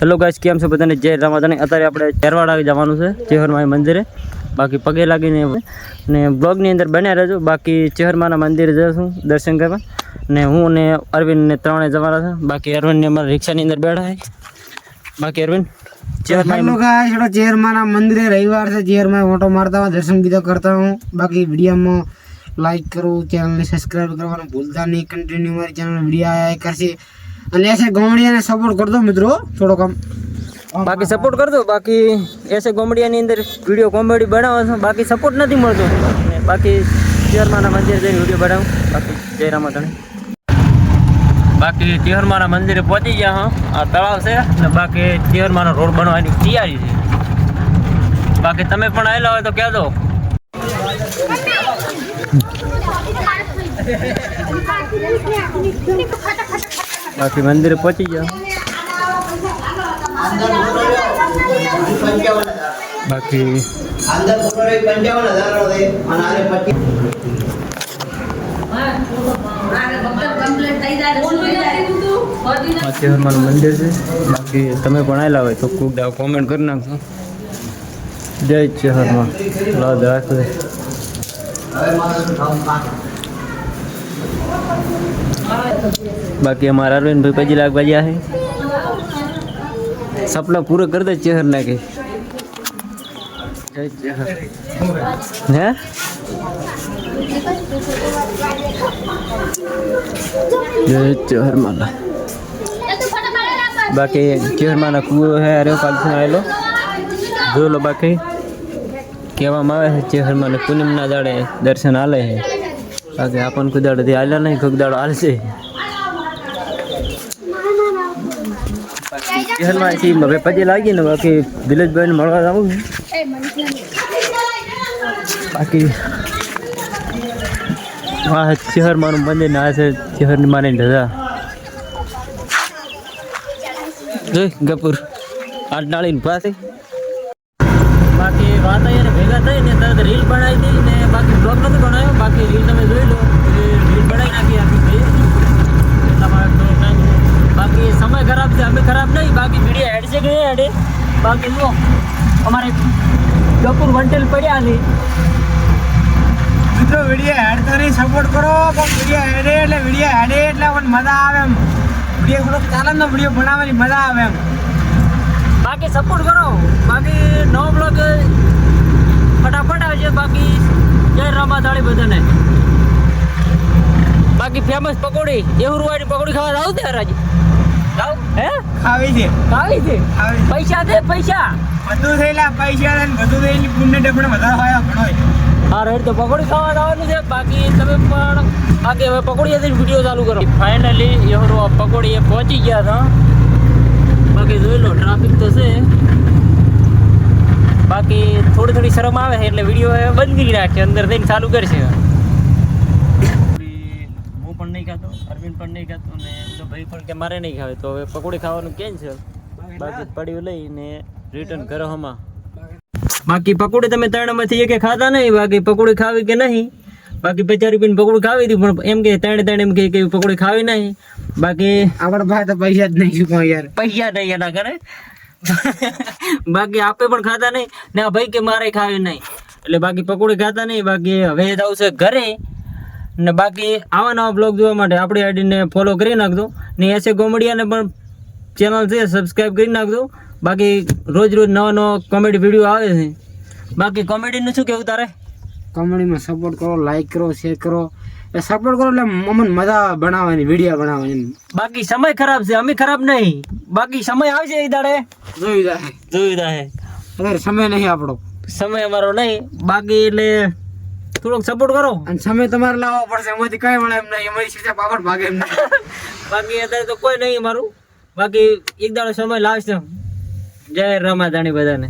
Hello guys કેમ છો બધાને? જય રામાધાની અત્યારે આપણે ચેરવાડા જવાનું છે, ચેહરમાઈ મંદિરે. બાકી પગે લાગીને ને બ્લોગની અંદર બન્યા રહેજો. બાકી ચેહરમાના મંદિરે જશું દર્શન કરવા. ને હું અને અરવિંદ ને ત્રણે જવાના છે. બાકી અરવિંદને અમારા રિક્ષાની અંદર બેઠા છે. બાકી અરવિંદ ચેરમાના મંદિરે રવિવાર છે. ચેરમાં ફોટો મારતા હું દર્શન બીજા કરતા હું બાકી વિડીયોમાં લાઈક કરો ચેનલને સબસ્ક્રાઈબ કરવાનું ભૂલતા નહીં. કન્ટિન્યુ મારી ચેનલ વીડિયો આયા કરશે અને એસે ગોમડિયાને સપોર્ટ કરજો મિત્રો થોડોક આમ. બાકી સપોર્ટ કરજો બાકી એસે ગોમડિયાની અંદર વીડિયો કોમેડી બનાવો છો બાકી સપોર્ટ નથી મળતો. બાકી ચેહરમાના મંદિરે જઈને વીડિયો બનાવું. બાકી જય રામાધાની બાકી ચેહરમાના મંદિરે પહોંચી ગયા હા. આ તળાવ છે ને બાકી ચેહરમાનો રોડ બનવાની તૈયારી છે. બાકી તમે પણ આવેલા હોય તો કહેજો બાકી મંદિરે પહોંચી ગયા બાકી આ ચેહરમાનું મંદિર છે. બાકી તમે પણ આવેલા હોય તો ખૂબ કોમેન્ટ કરી નાખજો. જય ચેહરમાં લાદ રાખજો. બાકી અમારા અરવિંદભાઈ પછી લાખ બાજ્યા છે સપના પૂરા કરી દે ચેહર નાખે જય ચેહર હે જય ચેહર માલા બાકી ચેહર માના કુવો હે અરે કાલથી આવેલો જોઈ લો બાકી કહેવામાં આવે છે ચેહર માને પૂનમના દાડે દર્શન આલે છે બાકી આપણને કોઈ દાડેથી આલ્યા નહીં કોઈક દાડો હાલશે ચેહરમાં થી હવે પછી લાગી ને બાકી દિલેશભાઈને મળવા આવું બાકી હા ચેહર મારું મંદિર ના છે ચેહર માની ધજા. જોઈ, ગપુર. આઠ નાળીને પાસે બાકી વાત અહીંયા ભેગા થઈ ને તરત રીલ બનાવી હતી ને બાકી બ્લોગ નથી બનાવ્યો. બાકી રીલ તમે જોઈ લો રીલ બનાવી નાખી, આખી ભાઈ એટલા માટે તો કાંઈ નહીં. બાકી સમય ખરાબ છે અમે ખરાબ નહીં બાકી મીડિયા હેડ છે કે નહીં હેડે બાકી જો અમારે ડપુર વંટેલ પડ્યા છે. મિત્રો વીડિયો હેડ તો નહીં સપોર્ટ કરો પણ વીડિયો હેડે એટલે વીડિયો હેડે એટલે પણ મજા આવે એમ. વીડિયો થોડોક ચાલે ને વીડિયો બનાવવાની મજા આવે એમ. બાકી સપોર્ટ કરો. બાકી નવો બ્લોગ ફટાફટ આવશે બાકી જય રામાધાળી બધાને. બાકી ફેમસ પકોડી એવું રૂવાડી પકોડી ખાવા આવું ત્યારે જાવ હે? ખાવી છે. ખાવી છે? પૈસા છે. પૈસા? બધું થયેલા પૈસા બધું થયેલી પુણ્ય ડબણે વધારે હોય ઘણો હા રેડ તો પકોડી ખાવા આવવાનું છે બાકી તમે પણ બાકી હવે પકોડી હતી વીડિયો ચાલુ કરો. ફાઇનલી યહરો પકોડી એ પહોંચી ગયા હતા. બાકી જોઈ લો ટ્રાફિક તો છે. બાકી થોડી થોડી શરમ આવે એટલે વીડિયો બંધ કરી નાખશે અંદર થઈને ચાલુ કરશે. નહીં ખાતો અરવિંદ પણ નહીં ખાતો અને તો ભાઈ પણ કે મારે નહીં ખાવે તો હવે પકોડી ખાવાનું કેમ છે? બાકી પડ્યું લઈને રિટર્ન કરો હમા બાકી પકોડી તમે ત્રણમાંથી એક ખાતા નહીં બાકી પકોડી ખાવી કે નહીં? બાકી પચાસ રૂપિયાની પકોડી ખાવી હતી પણ એમ કે ત્રણે ત્રણ એમ કે પકોડી ખાવી નહીં. બાકી આપણા પાસે તો પૈસા જ નહીં શું યાર. પૈસા નહીં એના કરે બાકી આપે પણ ખાતા નહીં. ને આ ભાઈ કે મારે ખાવી નહીં. એટલે બાકી પકોડી ખાતા નહીં બાકી હવે આવશે ઘરે. ને બાકી આવા નવા બ્લોગ જોવા માટે આપણી આઈડીને ફોલો કરી નાખજો. ને એસે કોમેડિયાને પણ ચેનલ છે સબસ્ક્રાઈબ કરી નાખજો. બાકી રોજ રોજ નવા નવા કોમેડી વીડિયો આવે છે. બાકી કોમેડીનું શું કેવું તારે? કોમેડીમાં સપોર્ટ કરો લાઈક કરો શેર કરો. એ સપોર્ટ કરો એટલે અમને મજા બનાવવાની વીડિયો બનાવવાની. બાકી સમય ખરાબ છે અમે ખરાબ નહીં. બાકી સમય આવશે એ દાડે. જોઈ જાય જોયું જાય સમય નહીં આપણો. સમય અમારો નહીં. બાકી એટલે થોડોક સપોર્ટ કરો. અને સમય તમારે લાવવો પડશે. એમાંથી કઈ મળે એમ નહીં. અમારી સીધા પાપડ ભાગે એમ બાકી અત્યારે તો કોઈ નહીં મારું બાકી એક દાડો સમય લાવશે જય રમાધાણી બધાને.